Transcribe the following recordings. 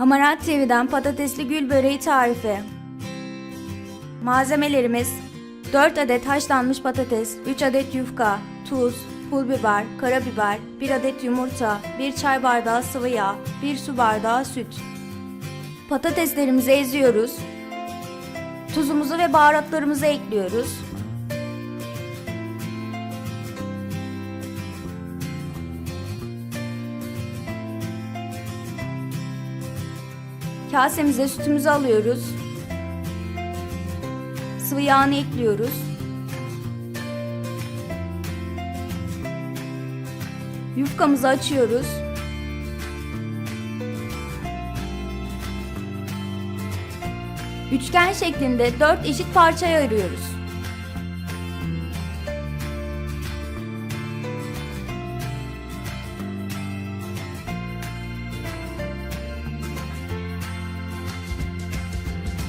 Hamarat TV'den patatesli gül böreği tarifi. Malzemelerimiz 4 adet haşlanmış patates, 3 adet yufka, tuz, pul biber, karabiber, 1 adet yumurta, 1 çay bardağı sıvı yağ, 1 su bardağı süt. Patateslerimizi eziyoruz. Tuzumuzu ve baharatlarımızı ekliyoruz. Kasemize sütümüzü alıyoruz. Sıvı yağını ekliyoruz. Yufkamızı açıyoruz. Üçgen şeklinde 4 eşit parçaya ayırıyoruz.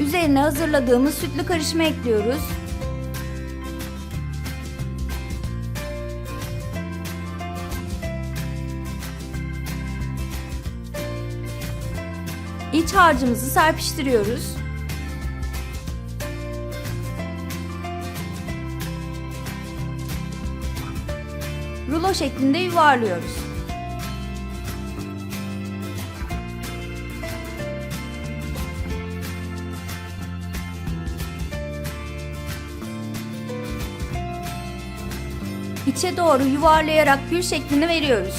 Üzerine hazırladığımız sütlü karışımı ekliyoruz. İç harcımızı serpiştiriyoruz. Rulo şeklinde yuvarlıyoruz. İçe doğru yuvarlayarak gül şeklini veriyoruz.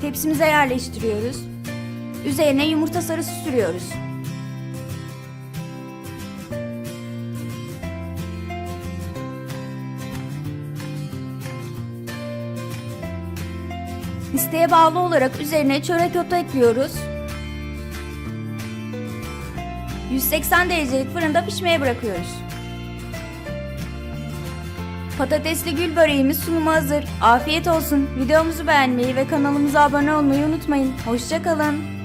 Tepsimize yerleştiriyoruz. Üzerine yumurta sarısı sürüyoruz. İsteğe bağlı olarak üzerine çörek otu ekliyoruz. 180 derecelik fırında pişmeye bırakıyoruz. Patatesli gül böreğimiz sunuma hazır. Afiyet olsun. Videomuzu beğenmeyi ve kanalımıza abone olmayı unutmayın. Hoşçakalın.